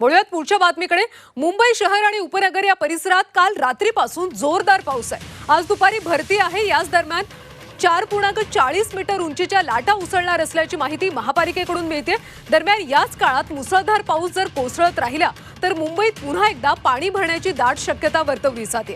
वळूयात पुढच्या बातमीकडे. मुंबई शहर आणि उपनगर या परिसरात काल रात्रीपासून जोरदार पाऊस आहे. आज दुपारी भरती आहे. याच दरम्यान चार पूर्णांक चाळीस मीटर उंचीच्या लाटा उसळणार असल्याची माहिती महापालिकेकडून मिळते. दरम्यान याच काळात मुसळधार पाऊस जर कोसळत राहिला तर मुंबईत पुन्हा एकदा पाणी भरण्याची दाट शक्यता वर्तवली जाते.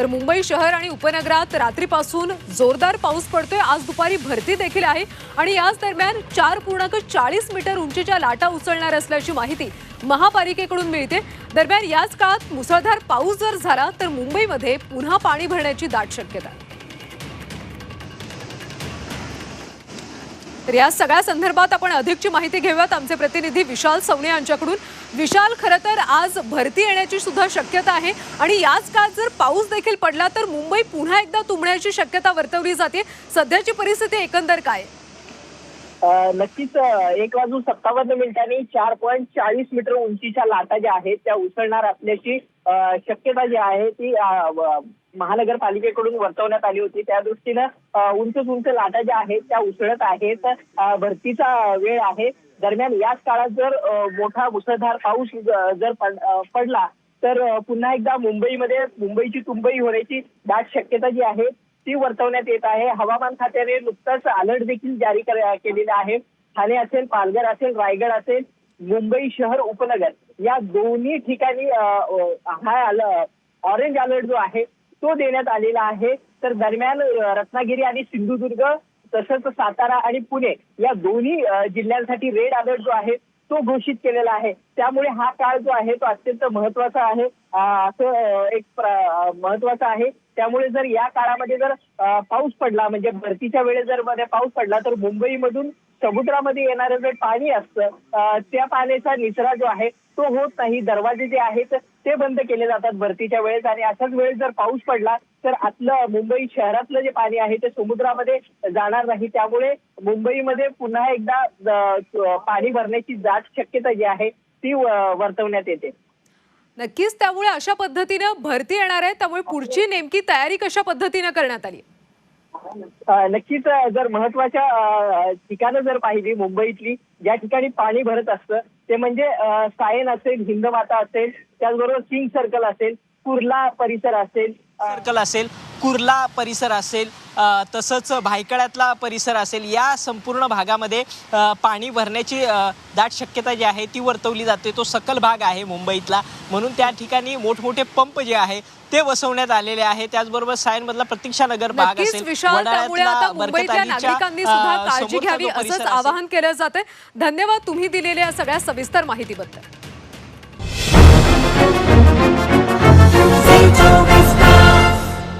तर मुंबई शहर आणि उपनगरात रात्रीपासून जोरदार पाऊस पडतोय. आज दुपारी भरती देखील आहे. आणि याच दरम्यान चार पूर्णांक चाळीस मीटर उंचीच्या लाटा उसळणार असल्याची माहिती महापालिकेकडून मिळते. दरम्यान याच काळात मुसळधार पाऊस जर झाला तर मुंबईमध्ये पुन्हा पाणी भरण्याची दाट शक्यता तर या सगळ्या संदर्भात आपण अधिकची माहिती घेऊयात. आमचे प्रतिनिधी विशाल सवणे यांच्याकडून. विशाल खरं तर आज भरती येण्याची सुद्धा शक्यता आहे. आणि याच काळात जर पाऊस देखील पडला तर मुंबई पुन्हा एकदा तुंबण्याची शक्यता वर्तवली जाते. सध्याची परिस्थिती एकंदर काय? नक्कीच एक वाजून सत्तावन्न मिनिटांनी चार पॉईंट चाळीस मीटर उंचीच्या लाटा ज्या आहेत त्या उसळणार असल्याची शक्यता जी आहे ती महानगरपालिकेकडून वर्तवण्यात आली होती. त्या दृष्टीनं उंच उंच लाटा ज्या आहेत त्या उसळत आहेत. भरतीचा वेळ आहे. दरम्यान याच काळात जर मोठा मुसळधार पाऊस जर पडला तर पुन्हा एकदा मुंबईमध्ये मुंबईची तुंबई होण्याची दाट शक्यता जी आहे ती वर्तवण्यात येत आहे. हवामान खात्याने नुकताच अलर्ट देखील जारी केलेला आहे. ठाणे असेल पालघर असेल रायगड असेल मुंबई शहर उपनगर. या दोन्ही ठिकाणी हा ऑरेंज अलर्ट जो आहे तो देण्यात आलेला आहे. तर दरम्यान रत्नागिरी आणि सिंधुदुर्ग तसंच सातारा आणि पुणे या दोन्ही जिल्ह्यांसाठी रेड अलर्ट जो आहे तो घोषित केलेला आहे. त्यामुळे हा काळ जो आहे तो अत्यंत महत्त्वाचा आहे. असं एक महत्त्वाचा आहे. त्यामुळे जर या काळामध्ये जर पाऊस पडला म्हणजे भरतीच्या वेळेस जर मध्ये पाऊस पडला तर मुंबईमधून समुद्रामध्ये येणारं जे पाणी असतं त्या पाण्याचा निचरा जो आहे तो होत नाही. दरवाजे जे आहेत ते बंद केले जातात भरतीच्या वेळेस. आणि अशाच वेळेस जर पाऊस पडला तर आतलं मुंबई शहरातलं जे पाणी आहे ते समुद्रामध्ये जाणार नाही. त्यामुळे मुंबईमध्ये पुन्हा एकदा पाणी भरण्याची जात शक्यता जी आहे ती वर्तवण्यात येते. नक्कीच त्यामुळे अशा पद्धतीनं भरती येणार आहे. त्यामुळे पुढची नेमकी तयारी कशा पद्धतीनं करण्यात आली? नक्कीच जर महत्त्वाच्या ठिकाणं जर पाहिली मुंबईतली ज्या ठिकाणी पाणी भरत असतं ते म्हणजे सायन असेल हिंदमाता असेल त्याचबरोबर किंग सर्कल असेल कुर्ला परिसर असेल सर्कल असेल कुर्ला परिसर असेल तसंच भायखळ्यातला परिसर असेल या संपूर्ण भागामध्ये पाणी भरण्याची दाट शक्यता जी आहे ती वर्तवली जाते. तो सकल भाग आहे मुंबईतला. म्हणून त्या ठिकाणी मोठमोठे पंप जे आहे ते बसवण्यात आलेले आहे. त्याचबरोबर सायनमधला प्रतीक्षानगर भाग असेल नागरिकांनी सुद्धा काळजी घ्यावी असंच आवाहन केलं जात धन्यवाद तुम्ही दिलेल्या सगळ्या सविस्तर माहितीबद्दल.